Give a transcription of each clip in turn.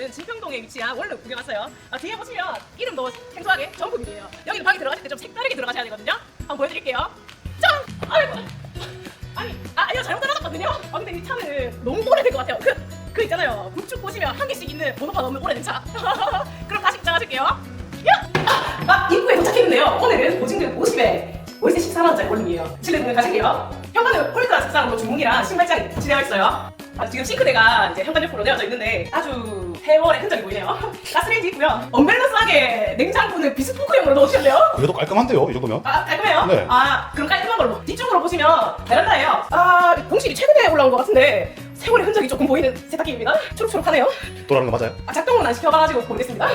오늘은 진평동에 위치한 원룸 구경 왔어요. 아, 뒤에 보시면 이름도 생소하게 정품이에요. 여기 방에 들어가실 때 좀 색다르게 들어가셔야 되거든요. 한번 보여드릴게요. 짠! 아이고. 아니, 아, 아니요 잘못 알아봤거든요. 아 근데 이 차는 너무 오래된 것 같아요. 그, 그 있잖아요. 북쪽 보시면 한 개씩 있는 번호가 너무 오래된 차. 그럼 다시 입장하실게요. 야! 아, 입구에 도착했는데요. 오늘은 보증금 50에 월세 14만 원짜리 원룸이에요. 실내 보면 가실게요. 현관은 홀드라 색상으로 주문이랑 신발장이 붙이되어 있어요. 아, 지금 싱크대가 이제 현관 옆으로 내어져 있는데 아주 세월의 흔적이 보이네요. 가스레인지 있고요. 언밸런스하게 냉장고는 비스포크형으로 넣으셨네요. 그래도 깔끔한데요, 이 정도면? 아, 깔끔해요? 네. 아, 그럼 깔끔한 걸로. 뒤쪽으로 보시면 베란다예요. 아, 동실이 최근에 올라온 것 같은데 세월의 흔적이 조금 보이는 세탁기입니다. 초록초록하네요. 돌아가는 거 맞아요? 아, 작동은 안 시켜봐가지고 모르겠습니다.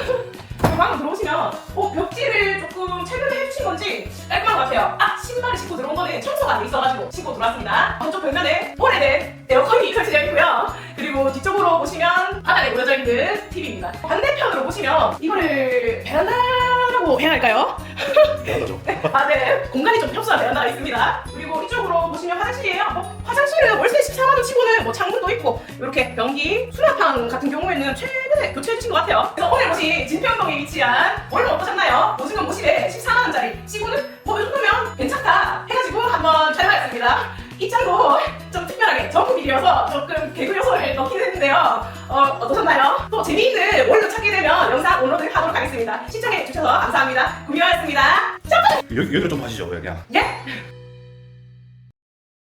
방금 들어오시면 어, 벽지를 조금 최근에 해주신 건지 깔끔한 것 같아요. 아, 신발을 신고 들어온 거는 청소가 안 돼 있어가지고 신고 들어왔습니다. 한쪽 벽면에 오래된 에어컨이 놓여져 있는 TV입니다. 반대편으로 보시면 이거를 베란다라고 해야 할까요? 대단하죠. 아, 네. 공간이 좀 협소한 베란다가 있습니다. 그리고 이쪽으로 보시면 화장실이에요. 뭐, 화장실은 월세 14만원 치고는 뭐 창문도 있고, 이렇게 변기, 수납방 같은 경우에는 최근에 교체해주신 것 같아요. 그래서 오늘 보신 진평동에 위치한 원룸 어떠셨나요? 보증금 50에 14만원짜리 치고는 뭐, 이 정도면 괜찮다 해가지고 한번 촬영하였습니다. 입장도 좀 특별하게 정품이어서 조금 개그 넣긴 했는데요. 어, 어떠셨나요? 또 재미있는 원룸 찾게 되면 영상 업로드 하도록 하겠습니다. 시청해 주셔서 감사합니다. 구미호였습니다. 점! 여기, 여기로 좀 하시죠, 그냥. 예?